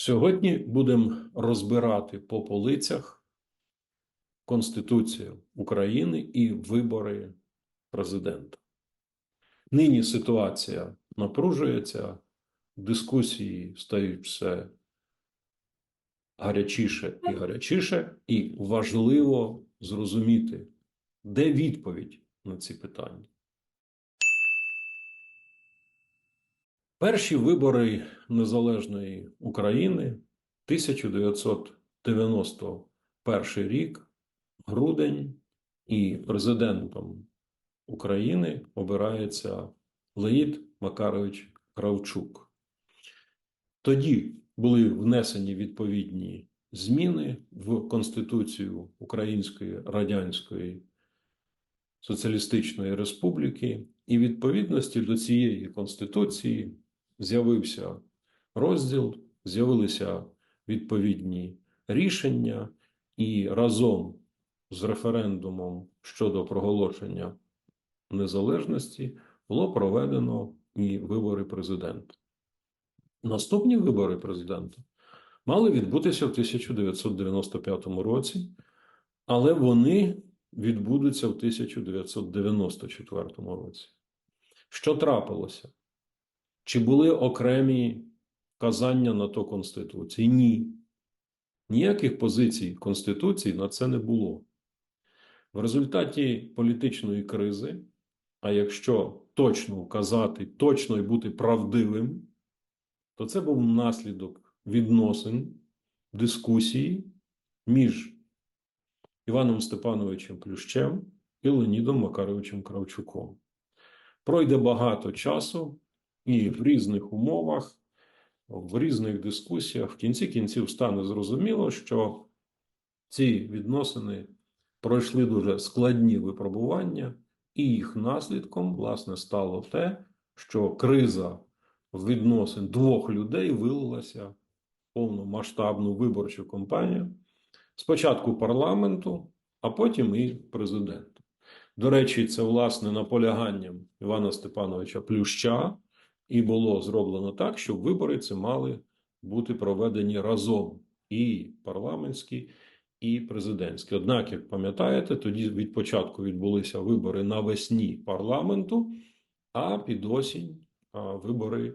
Сьогодні будемо розбирати по полицях Конституцію України і вибори президента. Нині ситуація напружується, дискусії стають все гарячіше і гарячіше, і важливо зрозуміти, де відповідь на ці питання. Перші вибори незалежної України 1991 рік, грудень, і президентом України обирається Леїд Макарович Кравчук. Тоді були внесені відповідні зміни в Конституцію Української Радянської Соціалістичної Республіки, і відповідності до цієї конституції з'явився розділ, з'явилися відповідні рішення, і разом з референдумом щодо проголошення незалежності було проведено і вибори президента. Наступні вибори президента мали відбутися в 1995 році, але вони відбудуться в 1994 році. Що трапилося? Чи були окремі казання на то Конституції? Ні. Ніяких позицій Конституції на це не було. В результаті політичної кризи, а якщо точно вказати, точно і бути правдивим, то це був наслідок відносин, дискусії між Іваном Степановичем Плющем і Леонідом Макаровичем Кравчуком. Пройде багато часу, і в різних умовах, в різних дискусіях, в кінці кінців стане зрозуміло, що ці відносини пройшли дуже складні випробування, і їх наслідком, власне, стало те, що криза відносин двох людей вилилася в повномасштабну виборчу кампанію. Спочатку парламенту, а потім і президенту. До речі, це власне наполяганням Івана Степановича Плюща, і було зроблено так, щоб вибори ці мали бути проведені разом і парламентські, і президентські. Однак, як пам'ятаєте, тоді від початку відбулися вибори навесні парламенту, а під осінь вибори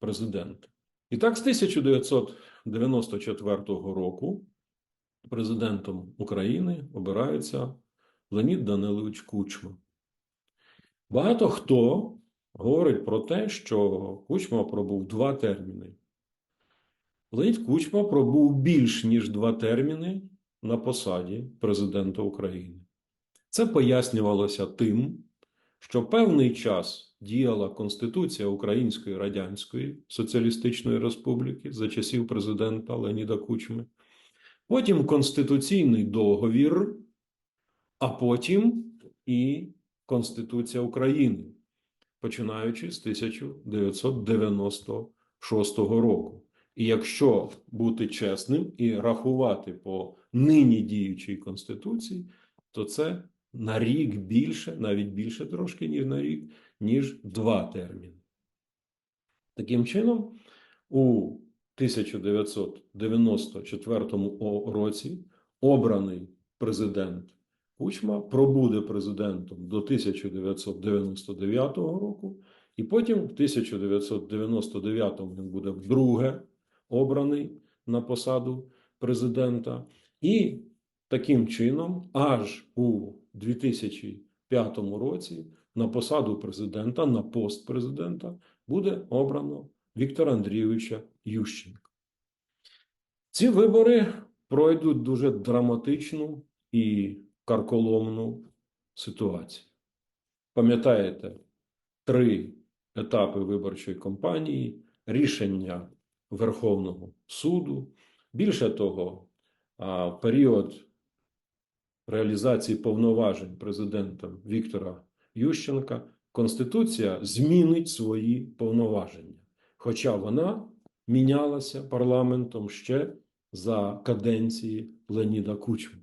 президента. І так, з 1994 року президентом України обирається Леонід Данилович Кучма. Багато хто говорить про те, що Кучма пробув два терміни. Леонід Кучма пробув більш ніж два терміни на посаді президента України. Це пояснювалося тим, що певний час діяла Конституція Української Радянської Соціалістичної Республіки за часів президента Леоніда Кучми. Потім Конституційний договір, а потім і Конституція України, починаючи з 1996 року. І якщо бути чесним і рахувати по нині діючій Конституції, то це на рік більше, навіть більше трошки, ніж на рік, ніж два терміни. Таким чином, у 1994 році обраний президент Кучма пробуде президентом до 1999 року, і потім в 1999 він буде вдруге обраний на посаду президента. І таким чином, аж у 2005 році на посаду президента, на пост президента буде обрано Віктора Андрійовича Ющенка. Ці вибори пройдуть дуже драматичну і карколомну ситуацію. Пам'ятаєте, три етапи виборчої кампанії, рішення Верховного суду. Більше того, період реалізації повноважень президента Віктора Ющенка Конституція змінить свої повноваження хоча вона мінялася парламентом ще за каденції Леоніда Кучми.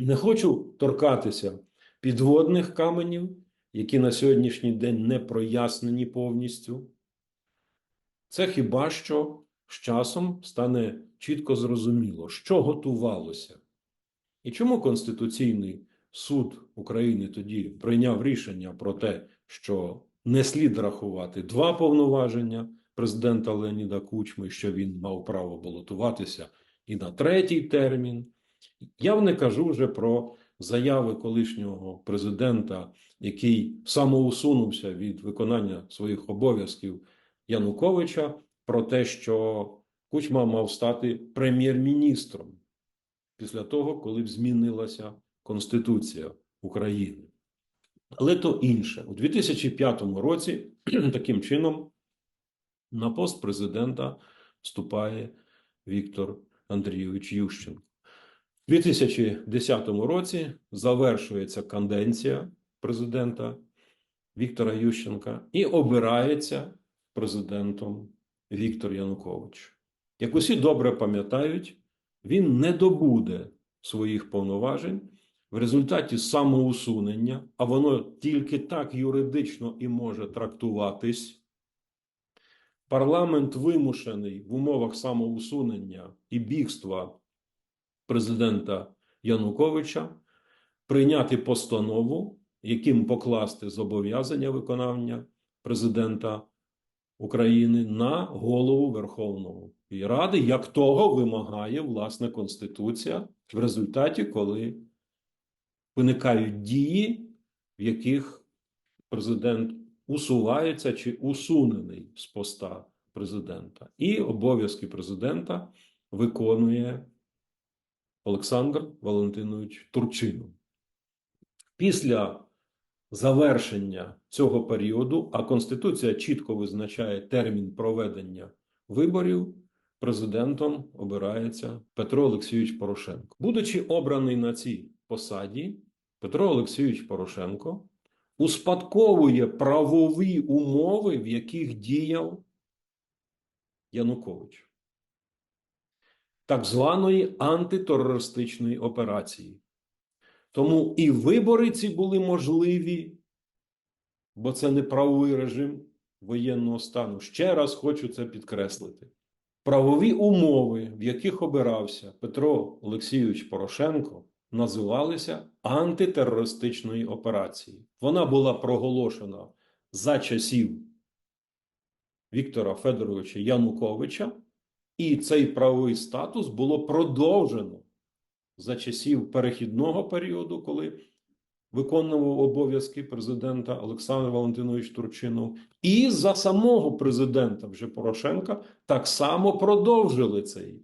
Не хочу торкатися підводних каменів, які на сьогоднішній день не прояснені повністю. Це хіба що з часом стане чітко зрозуміло, що готувалося. І чому Конституційний суд України тоді прийняв рішення про те, що не слід рахувати два повноваження президента Леоніда Кучми, що він мав право балотуватися і на третій термін. Я не кажу вже про заяви колишнього президента, який самоусунувся від виконання своїх обов'язків Януковича, про те, що Кучма мав стати прем'єр-міністром після того, коли б змінилася Конституція України. Але то інше. У 2005 році таким чином на пост президента вступає Віктор Андрійович Ющенко. У 2010 році завершується канденція президента Віктора Ющенка і обирається президентом Віктор Янукович. Як усі добре пам'ятають, він не добуде своїх повноважень в результаті самоусунення, а воно тільки так юридично і може трактуватись. Парламент вимушений в умовах самоусунення і бігства президента Януковича прийняти постанову, яким покласти зобов'язання виконання президента України на голову Верховної Ради, як того вимагає власне Конституція в результаті, коли виникають дії, в яких президент усувається чи усунений з поста президента, і обов'язки президента виконує Олександр Валентинович Турчинов. Після завершення цього періоду, а Конституція чітко визначає термін проведення виборів, президентом обирається Петро Олексійович Порошенко. Будучи обраний на цій посаді, Петро Олексійович Порошенко успадковує правові умови, в яких діяв Янукович. Так званої антитерористичної операції. Тому і вибори ці були можливі, бо це не правовий режим воєнного стану. Ще раз хочу це підкреслити. Правові умови, в яких обирався Петро Олексійович Порошенко, називалися антитерористичною операцією. Вона була проголошена за часів Віктора Федоровича Януковича, і цей правовий статус було продовжено за часів перехідного періоду, коли виконував обов'язки президента Олександр Валентинович Турчинов, і за самого президента вже Порошенка так само продовжили цей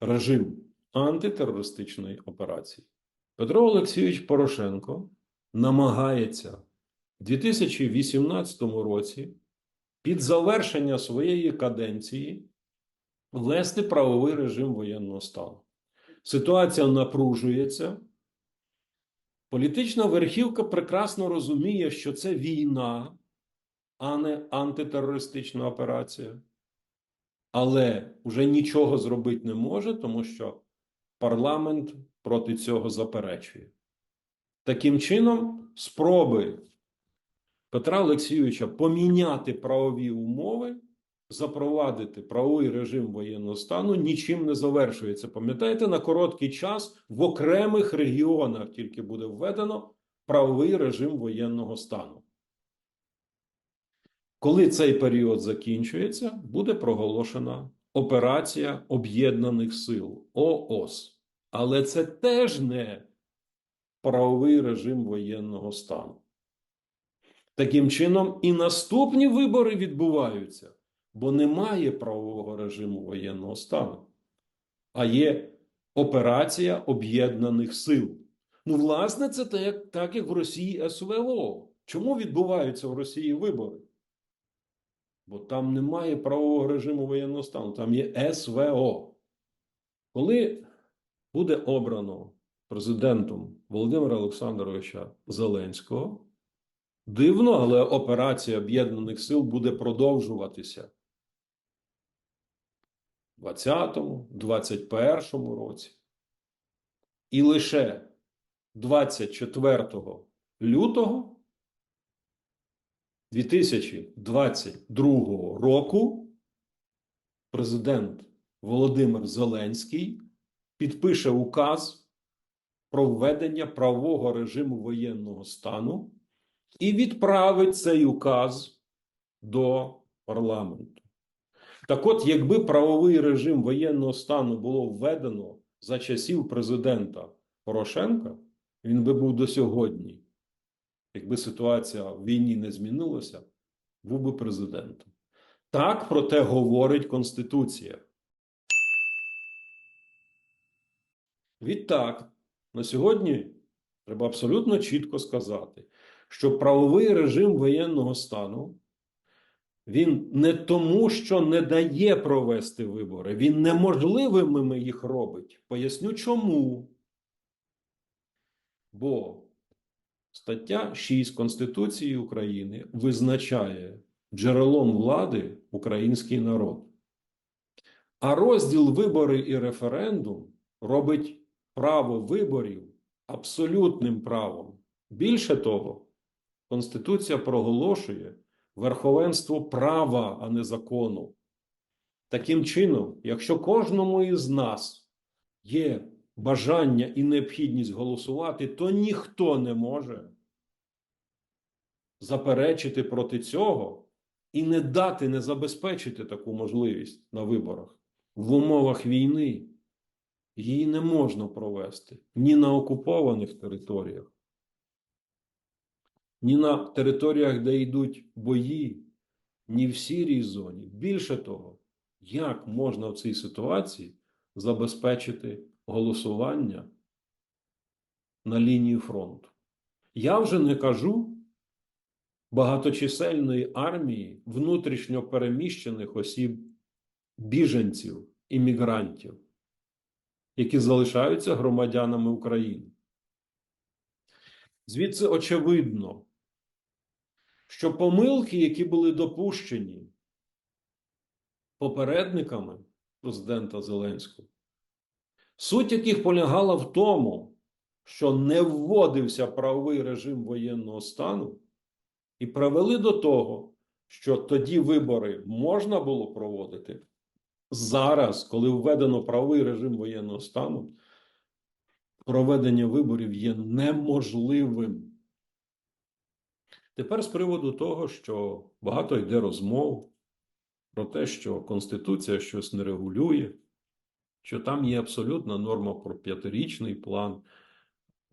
режим антитерористичної операції. Петро Олексійович Порошенко намагається в 2018 році під завершення своєї каденції ввести правовий режим воєнного стану. Ситуація напружується. Політична верхівка прекрасно розуміє, що це війна, а не антитерористична операція. Але вже нічого зробити не може, тому що парламент проти цього заперечує. Таким чином, спроби Петра Олексійовича поміняти правові умови, запровадити правовий режим воєнного стану нічим не завершується. Пам'ятаєте, на короткий час в окремих регіонах тільки буде введено правовий режим воєнного стану. Коли цей період закінчується, буде проголошена операція Об'єднаних Сил ООС. Але це теж не правовий режим воєнного стану. Таким чином, і наступні вибори відбуваються, бо немає правового режиму воєнного стану, а є операція Об'єднаних Сил. Ну, власне, це так, так як в Росії СВО. Чому відбуваються в Росії вибори? Бо там немає правового режиму воєнного стану, там є СВО. Коли буде обрано президентом Володимира Олександровича Зеленського, дивно, але операція Об'єднаних Сил буде продовжуватися 20-му, 21-му році. І лише 24 лютого 2022 року президент Володимир Зеленський підпише указ про введення правового режиму воєнного стану і відправить цей указ до парламенту. Так от, якби правовий режим воєнного стану було введено за часів президента Порошенка, він би був до сьогодні. Якби ситуація в війні не змінилася, був би президентом. Так про те говорить Конституція. Відтак, на сьогодні треба абсолютно чітко сказати, що правовий режим воєнного стану він не тому, що не дає провести вибори, він неможливими їх робить. Поясню чому. Бо стаття 6 Конституції України визначає джерелом влади український народ. А розділ вибори і референдум робить право виборів абсолютним правом. Більше того, Конституція проголошує верховенство права, а не закону. Таким чином, якщо кожному із нас є бажання і необхідність голосувати, то ніхто не може заперечити проти цього і не дати, не забезпечити таку можливість на виборах в умовах війни. Її не можна провести ні на окупованих територіях, ні на територіях, де йдуть бої, ні в сірій зоні. Більше того, як можна в цій ситуації забезпечити голосування на лінії фронту? Я вже не кажу багаточисельної армії внутрішньо переміщених осіб, біженців, іммігрантів, які залишаються громадянами України. Звідси очевидно, що помилки, які були допущені попередниками президента Зеленського, суть яких полягала в тому, що не вводився правовий режим воєнного стану, і привели до того, що тоді вибори можна було проводити. Зараз, коли введено правовий режим воєнного стану, проведення виборів є неможливим. Тепер з приводу того, що багато йде розмов про те, що Конституція щось не регулює, що там є абсолютна норма про п'ятирічний план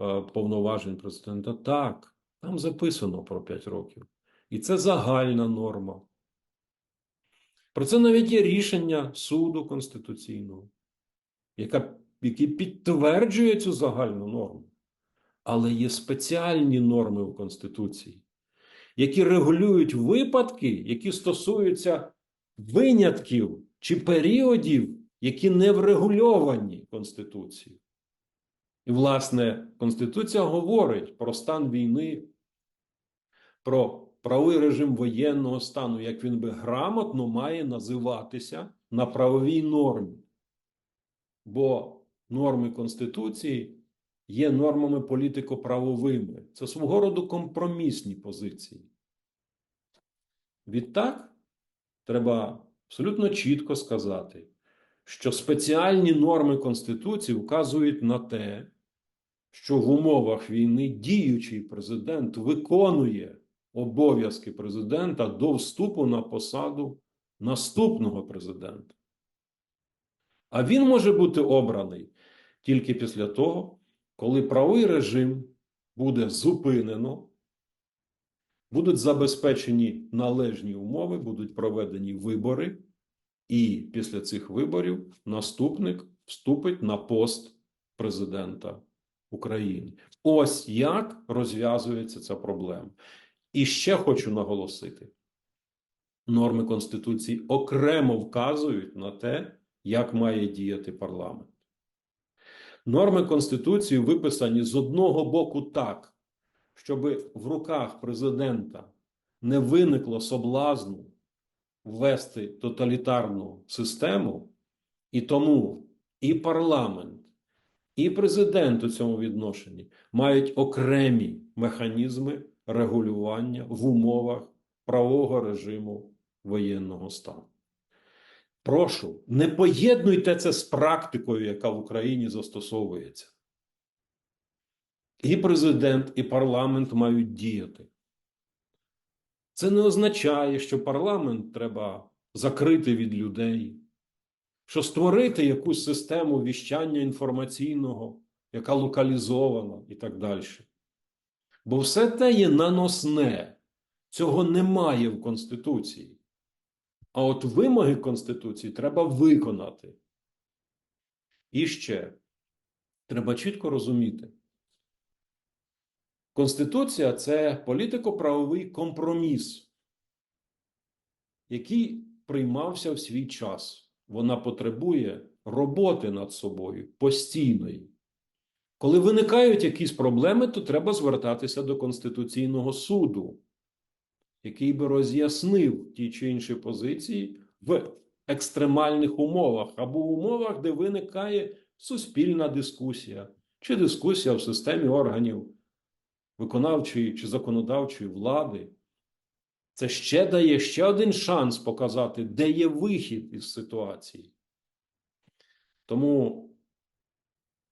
е, повноважень президента. Так, там записано про 5 років. І це загальна норма. Про це навіть є рішення суду Конституційного, яка, який підтверджує цю загальну норму. Але є спеціальні норми у Конституції, які регулюють випадки, які стосуються винятків чи періодів, які не врегульовані Конституцією. І, власне, Конституція говорить про стан війни, про правовий режим воєнного стану, як він би грамотно має називатися на правовій нормі. Бо норми Конституції є нормами політико-правовими. Це свого роду компромісні позиції. Відтак, треба абсолютно чітко сказати, що спеціальні норми Конституції вказують на те, що в умовах війни діючий президент виконує обов'язки президента до вступу на посаду наступного президента. А він може бути обраний тільки після того, коли правий режим буде зупинено, будуть забезпечені належні умови, будуть проведені вибори, і після цих виборів наступник вступить на пост президента України. Ось як розв'язується ця проблема. І ще хочу наголосити: норми Конституції окремо вказують на те, як має діяти парламент. Норми Конституції виписані з одного боку так, щоб в руках президента не виникло соблазну ввести тоталітарну систему, і тому і парламент, і президент у цьому відношенні мають окремі механізми регулювання в умовах правового режиму воєнного стану. Прошу, не поєднуйте це з практикою, яка в Україні застосовується. І президент, і парламент мають діяти. Це не означає, що парламент треба закрити від людей, що створити якусь систему віщання інформаційного, яка локалізована і так далі. Бо все те є наносне. Цього немає в Конституції. А от вимоги Конституції треба виконати. І ще треба чітко розуміти. Конституція це політико-правовий компроміс, який приймався в свій час. Вона потребує роботи над собою постійної. Коли виникають якісь проблеми, то треба звертатися до Конституційного суду, який би роз'яснив ті чи інші позиції в екстремальних умовах або умовах, де виникає суспільна дискусія чи дискусія в системі органів виконавчої чи законодавчої влади. Це ще дає ще один шанс показати, де є вихід із ситуації. Тому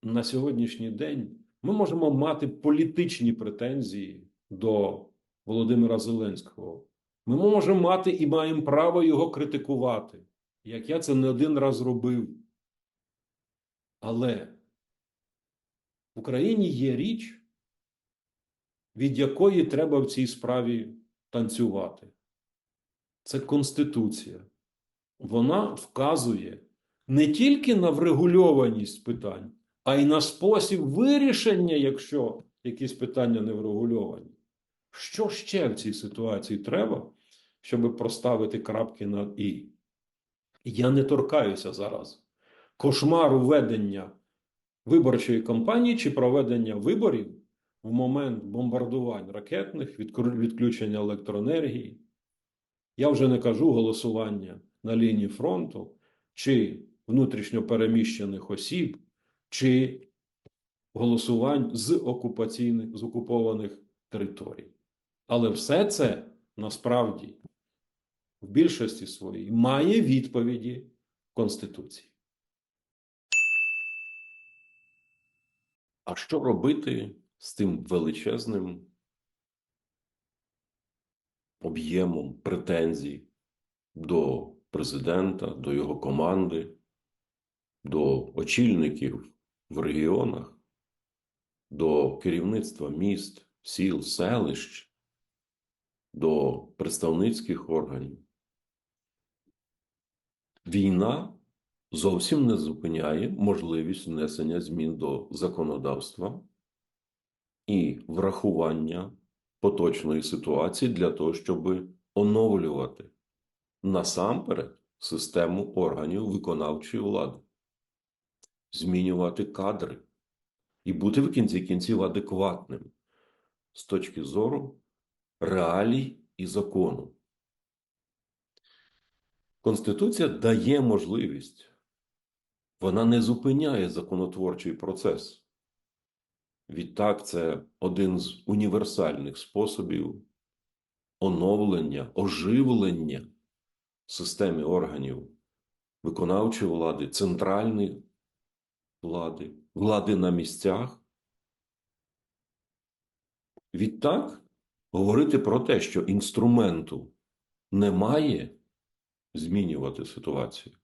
на сьогоднішній день ми можемо мати політичні претензії до Володимира Зеленського. Ми можемо мати і маємо право його критикувати, як я це не один раз робив. Але в Україні є річ, від якої треба в цій справі танцювати. Це Конституція. Вона вказує не тільки на врегульованість питань, а й на спосіб вирішення, якщо якісь питання не врегульовані. Що ще в цій ситуації треба, щоб проставити крапки над І? Я не торкаюся зараз кошмару ведення виборчої кампанії чи проведення виборів в момент бомбардувань ракетних, відключення електроенергії. Я вже не кажу голосування на лінії фронту, чи внутрішньо переміщених осіб, чи голосувань з окупаційних з окупованих територій. Але все це насправді в більшості своїй має відповіді Конституції. А що робити з тим величезним об'ємом претензій до президента, до його команди, до очільників в регіонах, до керівництва міст, сіл, селищ, до представницьких органів? Війна зовсім не зупиняє можливість внесення змін до законодавства і врахування поточної ситуації для того, щоб оновлювати насамперед систему органів виконавчої влади, змінювати кадри і бути в кінці кінців адекватним з точки зору реалій і закону. Конституція дає можливість, вона не зупиняє законотворчий процес. Відтак, це один з універсальних способів оновлення, оживлення системи органів виконавчої влади, центральної влади, влади на місцях. Відтак, говорити про те, що інструменту немає змінювати ситуацію,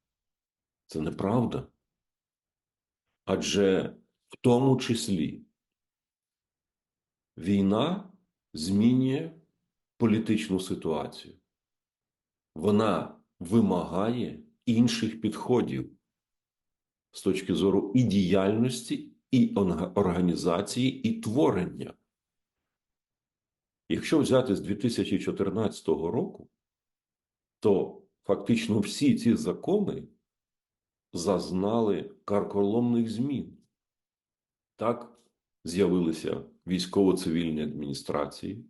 це неправда. Адже в тому числі Війна змінює політичну ситуацію. Вона вимагає інших підходів з точки зору і діяльності, і організації, і творення. Якщо взяти з 2014 року, то фактично всі ці закони зазнали карколомних змін. Так з'явилися військово-цивільні адміністрації,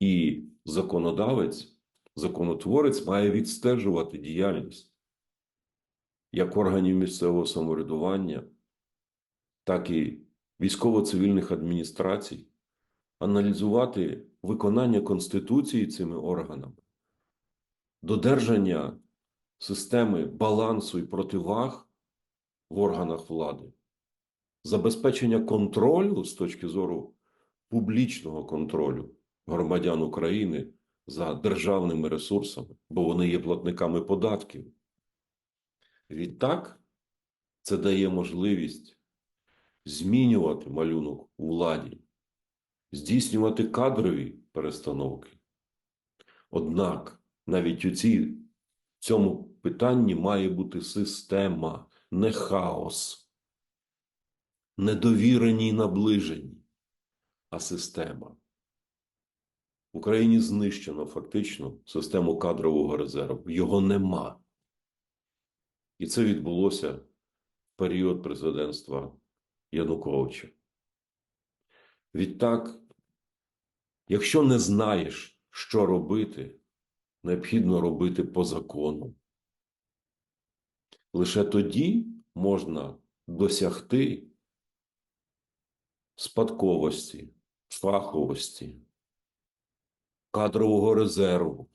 і законодавець, законотворець має відстежувати діяльність як органів місцевого самоврядування, так і військово-цивільних адміністрацій, аналізувати виконання Конституції цими органами, додержання системи балансу і противаг в органах влади, забезпечення контролю з точки зору публічного контролю громадян України за державними ресурсами, бо вони є платниками податків. Відтак, це дає можливість змінювати малюнок у владі, здійснювати кадрові перестановки. Однак навіть у цій, цьому питанні має бути система, не хаос, не довірені й наближені, а система. В Україні знищено фактично систему кадрового резерву. Його нема. І це відбулося в період президентства Януковича. Відтак, якщо не знаєш, що робити, необхідно робити по закону. Лише тоді можна досягти спадковості, фаховості, кадрового резерву.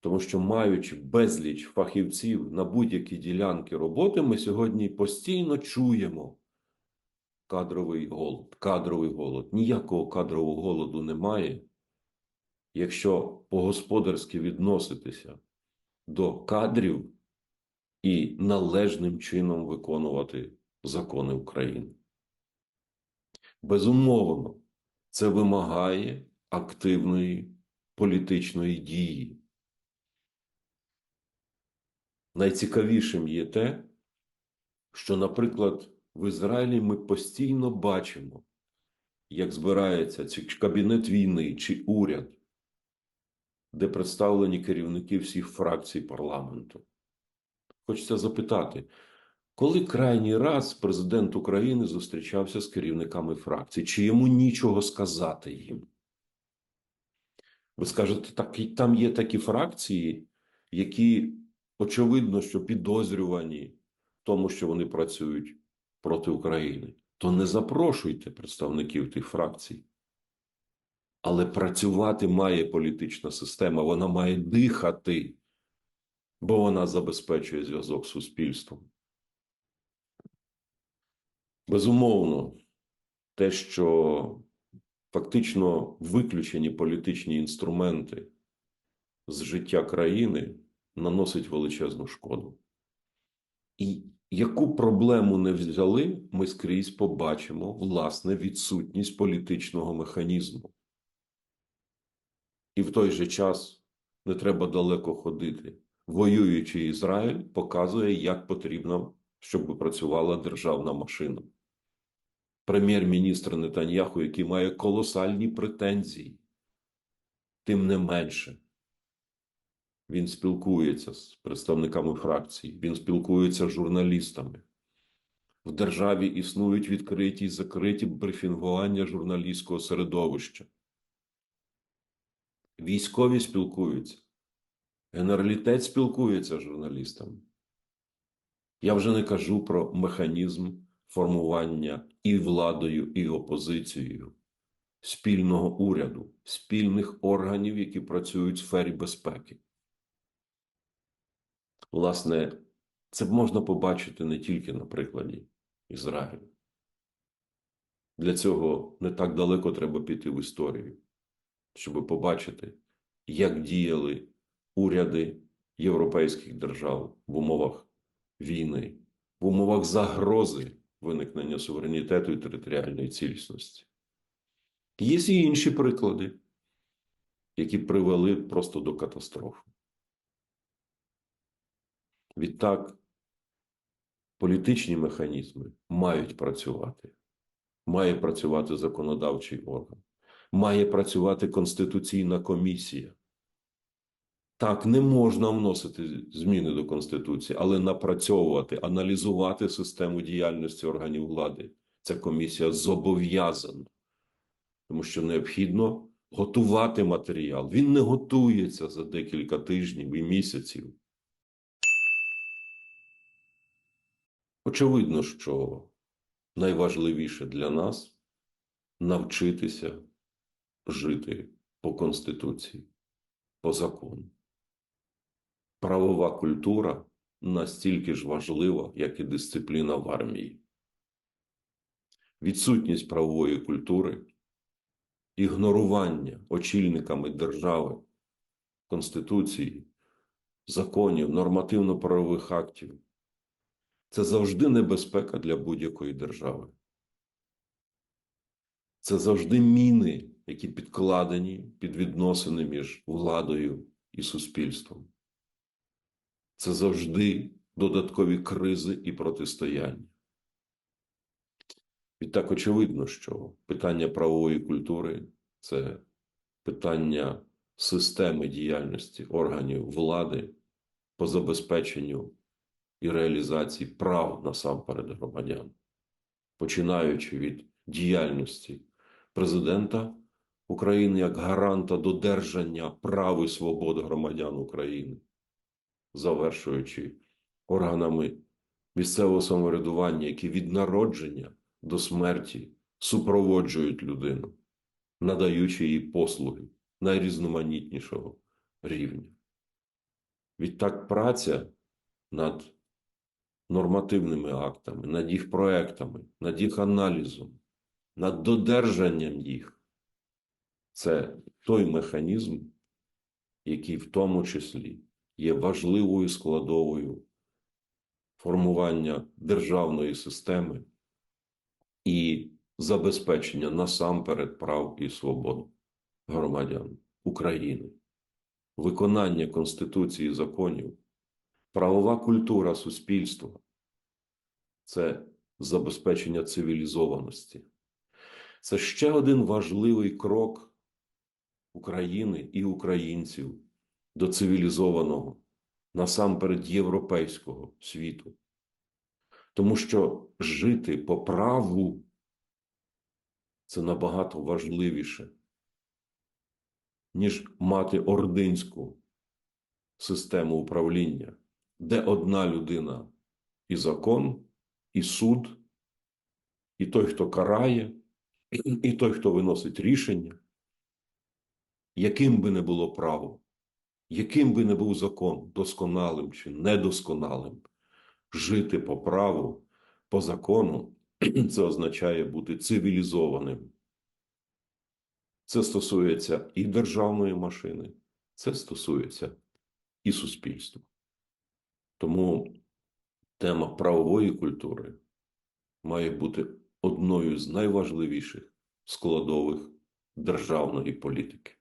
Тому що, маючи безліч фахівців на будь-які ділянки роботи, ми сьогодні постійно чуємо кадровий голод. Кадровий голод. Ніякого кадрового голоду немає, якщо по-господарськи відноситися до кадрів і належним чином виконувати закони України. Безумовно, це вимагає активної політичної дії. Найцікавішим є те, що, наприклад, в Ізраїлі ми постійно бачимо, як збирається чи кабінет війни чи уряд, де представлені керівники всіх фракцій парламенту. Хочеться запитати, коли крайній раз президент України зустрічався з керівниками фракцій, чи йому нічого сказати їм? Ви скажете, так, там є такі фракції, які очевидно, що підозрювані в тому, що вони працюють проти України, то не запрошуйте представників тих фракцій. Але працювати має політична система, вона має дихати, бо вона забезпечує зв'язок з суспільством. Безумовно, те, що фактично виключені політичні інструменти з життя країни, наносить величезну шкоду. І яку проблему не взяли, ми скрізь побачимо власне відсутність політичного механізму. І в той же час не треба далеко ходити. Воюючий Ізраїль показує, як потрібно, щоб працювала державна машина. Прем'єр-міністр Нетаньяху, який має колосальні претензії, тим не менше. Він спілкується з представниками фракцій, він спілкується з журналістами. В державі існують відкриті і закриті брифінгування журналістського середовища. Військові спілкуються, генералітет спілкується з журналістами. Я вже не кажу про механізм формування і владою, і опозицією спільного уряду, спільних органів, які працюють в сфері безпеки. Власне, це можна побачити не тільки на прикладі Ізраїлю. Для цього не так далеко треба піти в історію, щоб побачити, як діяли уряди європейських держав в умовах війни, в умовах загрози виникнення суверенітету і територіальної цілісності. Є і інші приклади, які привели просто до катастрофи. Відтак, політичні механізми мають працювати. Має працювати законодавчий орган, має працювати Конституційна комісія. Так, не можна вносити зміни до Конституції, але напрацьовувати, аналізувати систему діяльності органів влади. Ця комісія зобов'язана, тому що необхідно готувати матеріал. Він не готується за декілька тижнів і місяців. Очевидно, що найважливіше для нас навчитися жити по Конституції, по закону. правова культура настільки ж важлива, як і дисципліна в армії. Відсутність правової культури, ігнорування очільниками держави, Конституції, законів, нормативно-правових актів це завжди небезпека для будь-якої держави. Це завжди міни, які підкладені під відносини між владою і суспільством. Це завжди додаткові кризи і протистояння. Відтак очевидно, що питання правової культури це питання системи діяльності органів влади по забезпеченню і реалізації прав насамперед громадян, починаючи від діяльності президента України як гаранта додержання прав і свобод громадян України, завершуючи органами місцевого самоврядування, які від народження до смерті супроводжують людину, надаючи їй послуги найрізноманітнішого рівня. Відтак праця над нормативними актами, над їх проектами, над їх аналізом, над додержанням їх. Це той механізм, який в тому числі є важливою складовою формування державної системи і забезпечення насамперед прав і свобод громадян України, виконання Конституції законів, правова культура суспільства це забезпечення цивілізованості. Це ще один важливий крок України і українців до цивілізованого, насамперед європейського світу. Тому що жити по праву це набагато важливіше, ніж мати ординську систему управління, де одна людина і закон, і суд, і той, хто карає, і той, хто виносить рішення, яким би не було право, яким би не був закон, досконалим чи недосконалим, жити по праву, по закону, це означає бути цивілізованим. Це стосується і державної машини, це стосується і суспільства. Тому тема правової культури має бути одною з найважливіших складових державної політики.